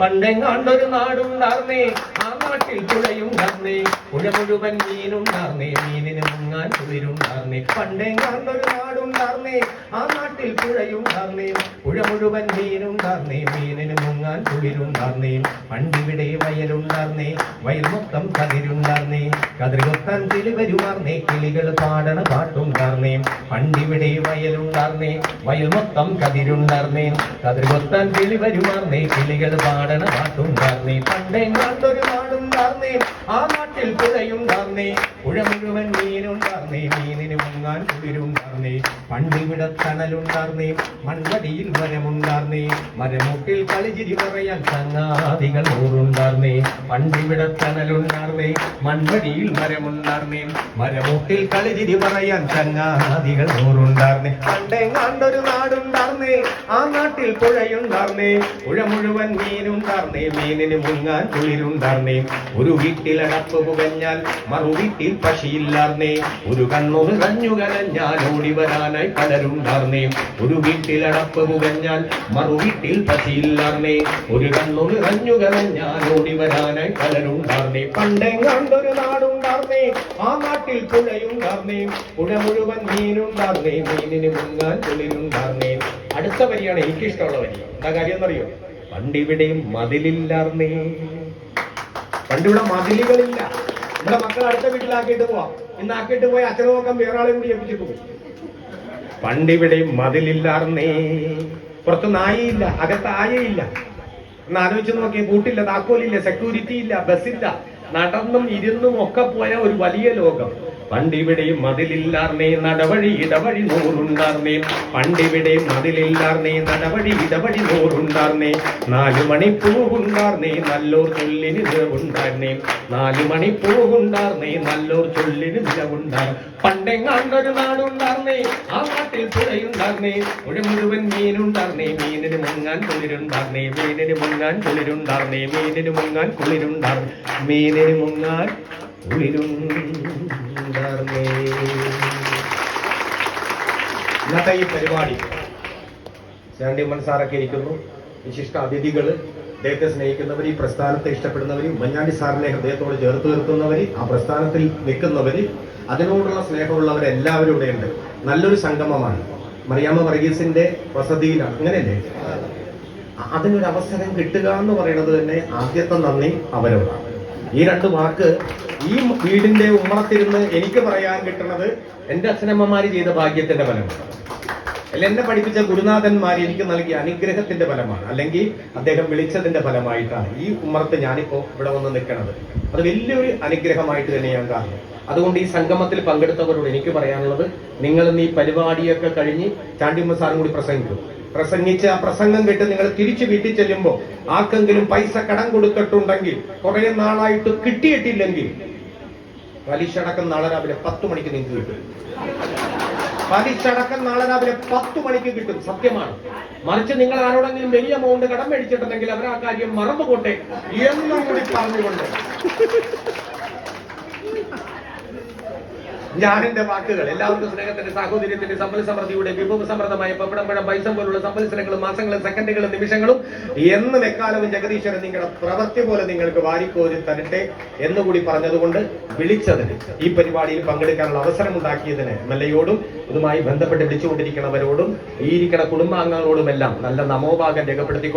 പണ്ടെങ്ങാണ്ടൊരു നാടുണ്ടാർന്നേ ആ നാട്ടിൽ പുഴയുണ്ടാർന്നേ പുഴ മുഴുവൻ മീനുണ്ടാർന്നേ. മീനിന് മുങ്ങാൻ കുളിരുണ്ടാർന്നേ. പണ്ടെങ്ങാണ്ടൊരു നാടുണ്ടാർന്നേ. ആ നാട്ടിൽ പുഴയുണ്ടാർന്നേ. പുഴ മുഴുവൻ മീനുണ്ടാർന്നേ. മീനിന് മുങ്ങാൻ കുളിരുണ്ടാർന്നേ. പണ്ടിവിടെ വയലുണ്ടാർന്നേ. വയൽ മൊത്തം കതിരുണ്ടാർന്നേ. കതിർകൊത്താൻ തിരുവരുമാർന്നേ. വരുമാർന്നേ കിളികൾ പാടണ പാട്ടുണ്ടാർന്നേ. പണ്ടിവിടെ വയലുണ്ടാർന്നേ. വയൽ മൊത്തം കതിരുണ്ടാർന്നേ. കതിർകൊത്താൻ കിളി വരുമാർന്നേ കിളികൾ പാടണ പാട്ടുണ്ടാർന്നേ. പണ്ടെങ്ങാണ്ടൊരു നാടുണ്ടാർന്നേ ആ നാട്ടിൽ പുഴയുണ്ടാർന്നേ. പുഴ മുഴുവൻ മീനുണ്ടാർന്നേ. മീനിന് മുങ്ങാൻ കുളിരുണ്ടാർന്നേ പണ്ടിവിടെ തണലുണ്ടാർന്നേ മൺവടിയിൽ മരമുണ്ടാർന്നേ. മരമുട്ടിൽ കളിചിരി പറയാൻ ചങ്ങാതികൾ നൂറുണ്ടാർന്നേ. പണ്ടിവിടെ തണലുണ്ടാർന്നേ മൺവടിയിൽ മരമുണ്ടാർന്നേ. മരമുട്ടിൽ കളിചിരി പറയാൻ ചങ്ങാതികൾ നൂറുണ്ടാർന്നേ. പണ്ടെങ്ങാണ്ടൊരു നാടുണ്ടാർന്നേ ആ നാട്ടിൽ പുഴയുണ്ടാർന്നേ. പുഴ മുഴുവൻ മീനുണ്ടാർന്നേ മീനിന് മുങ്ങാൻ കുളിരുണ്ടാർന്നേ. ഒരു വീട്ടിൽ അടപ്പ് പുകഞ്ഞാൽ മറു വീട്ടിൽ പശിയില്ലാർന്നേ ഒരു കണ്ണൂർ കഞ്ഞു കലഞ്ഞാൽ ഓടി വരാനായി പലരുണ്ടാർന്നേ ഒരു വീട്ടിൽ അടപ്പ് പുകഞ്ഞാൽ മറു വീട്ടിൽ പശിയില്ലാർന്നേ. ഒരു കണ്ണൂർ കഞ്ഞു കലഞ്ഞാൽ ഓടി വരാനായി പലരുണ്ടാർന്നേ പണ്ടെങ്ങാണ്ടൊരു നാടുണ്ടാർന്നേ. ആ നാട്ടിൽ പുഴയുണ്ടാർന്നേ. പുഴ മുഴുവൻ മീനുണ്ടാർന്നേ. മീനിന് മുങ്ങാൻ തുള്ളിലുണ്ടാർന്നേ അടുത്ത വരിയാണ് എനിക്ക് ഇഷ്ടമുള്ള വരി. എന്താ കാര്യം എന്നറിയോ? പണ്ടിവിടെയും മതിലില്ലാർന്നേ. പണ്ടിവിടെ മതിലുകളില്ല. നമ്മുടെ മക്കൾ അടുത്ത വീട്ടിലാക്കിയിട്ട് പോവാം. ഇന്ന് ആക്കിയിട്ട് പോയി അച്ഛനെ നോക്കാൻ വേറെ ആളെ കൂടി ഏൽപ്പിച്ചിട്ട് പോകും പണ്ടിവിടെ മതിലില്ലാർന്നേ. പുറത്ത് നായയില്ല അകത്ത് ആയയില്ല. ഒന്ന് ആലോചിച്ച് നോക്കി കൂട്ടില്ല താക്കോലില്ല സെക്യൂരിറ്റി ഇല്ല ബസ് ഇല്ല. നടന്നും ഇരുന്നും ഒക്കെ പോയ ഒരു വലിയ ലോകം. പണ്ടിവിടെയും മതിലില്ലാർന്നേ നടവഴി ഇടവഴി നൂറുണ്ടാർന്നേ. പണ്ടിവിടെയും മതിലില്ലാർന്നേ നടവഴി ഇടവഴി നൂറുണ്ടാർന്നേ. നാലു മണി പൂവുണ്ടാർന്നേ നല്ലോർ ചൊല്ലിന് നിലവുണ്ടാർന്നേ. നാലു മണി പൂവുണ്ടാർന്നേ നല്ലോർ ചൊല്ലിന് നിലവുണ്ടാർ. പണ്ടെങ്ങാണ്ടൊരു നാടുണ്ടാർന്നേ ആ നാട്ടിൽ പുഴയുണ്ടാർന്നേ. പുഴ മുഴുവൻ മീനുണ്ടാർന്നേ മീനിന് മുങ്ങാൻ കുളിരുണ്ടാർന്നേ. മീനിന് മുങ്ങാൻ കുളിരുണ്ടാർന്നേ മീനിന് മുങ്ങാൻ കുളിരുണ്ടാർ. മീനിന് മുങ്ങാൻ ഇന്നത്തെ ഈ പരിപാടി ചാണ്ടിയമ്മൻ സാറൊക്കെ ഇരിക്കുന്നു. വിശിഷ്ട അതിഥികൾ അദ്ദേഹത്തെ സ്നേഹിക്കുന്നവർ ഈ പ്രസ്ഥാനത്തെ ഇഷ്ടപ്പെടുന്നവർ ഉമ്മൻചാണ്ടി സാറിനെ ഹൃദയത്തോട് ചേർത്ത് നിർത്തുന്നവർ ആ പ്രസ്ഥാനത്തിൽ നിൽക്കുന്നവർ അതിനോടുള്ള സ്നേഹമുള്ളവരെല്ലാവരും ഇവിടെയുണ്ട് നല്ലൊരു സംഗമമാണ്. മറിയാമ്മ വർഗീസിന്റെ വസതിയിലാണ്. അങ്ങനെയല്ലേ അതിനൊരു അവസരം കിട്ടുക എന്ന് പറയുന്നത് തന്നെ ആദ്യത്തെ നന്ദി അവരോടാണ്. ഈ രണ്ട് വാക്ക് ഈ വീടിന്റെ ഉമ്മറത്തിരുന്ന് എനിക്ക് പറയാൻ കിട്ടുന്നത് എന്റെ അച്ഛനമ്മമാര് ചെയ്ത ഭാഗ്യത്തിന്റെ ഫലമാണ്. അല്ല എന്നെ പഠിപ്പിച്ച ഗുരുനാഥന്മാർ എനിക്ക് നൽകിയ അനുഗ്രഹത്തിന്റെ ഫലമാണ്. അല്ലെങ്കിൽ അദ്ദേഹം വിളിച്ചതിന്റെ ഫലമായിട്ടാണ് ഈ ഉമ്മറത്ത് ഞാനിപ്പോ ഇവിടെ വന്ന് നിൽക്കുന്നത് അത് വലിയൊരു അനുഗ്രഹമായിട്ട് തന്നെ ഞാൻ കാണുന്നു അതുകൊണ്ട് ഈ സംഗമത്തിൽ പങ്കെടുത്തവരോട് എനിക്ക് പറയാനുള്ളത് നിങ്ങൾ ഈ പരിപാടിയൊക്കെ കഴിഞ്ഞ് ചാണ്ടിമ്മ സാറും കൂടി പ്രസംഗിക്കും. പ്രസംഗിച്ച് ആ പ്രസംഗം കേട്ട് നിങ്ങൾ തിരിച്ചു വീട്ടിൽ ചെല്ലുമ്പോൾ ആർക്കെങ്കിലും പൈസ കടം കൊടുത്തിട്ടുണ്ടെങ്കിൽ കുറെ നാളായിട്ട് കിട്ടിയിട്ടില്ലെങ്കിൽ പലിശ അടക്കം നാളെ രാവിലെ പത്ത് മണിക്ക് നിങ്ങൾക്ക് കിട്ടും. പലിശടക്കം നാളെ രാവിലെ പത്ത് മണിക്ക് കിട്ടും. സത്യമാണ്. മറിച്ച് നിങ്ങൾ ആരോടെങ്കിലും വലിയ എമൗണ്ട് കടം മേടിച്ചിട്ടുണ്ടെങ്കിൽ അവർ ആ കാര്യം മറന്നുകൊട്ടെ എന്നും കൂടി പറഞ്ഞുകൊണ്ട്. ഞാൻ എന്റെ വാക്കുകൾ എല്ലാവർക്കും സ്നേഹത്തിന്റെ സാഹോദര്യത്തിന്റെ സമ്പൽ സമൃദ്ധിയുടെ വിഭവ സമൃദ്ധമായ പപ്പടം പഴം പൈസ പോലുള്ള സമ്പൽസരങ്ങളും മാസങ്ങളും സെക്കൻഡുകളും നിമിഷങ്ങളും എന്നും എക്കാലവും ജഗദീശ്വരൻ നിങ്ങളുടെ പ്രവൃത്തി പോലെ നിങ്ങൾക്ക് വാരിക്കോരി തരട്ടെ എന്നുകൂടി പറഞ്ഞതുകൊണ്ട് വിളിച്ചതിന് ഈ പരിപാടിയിൽ പങ്കെടുക്കാനുള്ള അവസരം ഉണ്ടാക്കിയതിന് എം എൽ എയോടും ഇതുമായി ബന്ധപ്പെട്ട് വിളിച്ചുകൊണ്ടിരിക്കുന്നവരോടും ഈ ഇരിക്കുന്ന കുടുംബാംഗങ്ങളോടുമെല്ലാം നല്ല നമോഭാഗം രേഖപ്പെടുത്തിക്കൊണ്ട്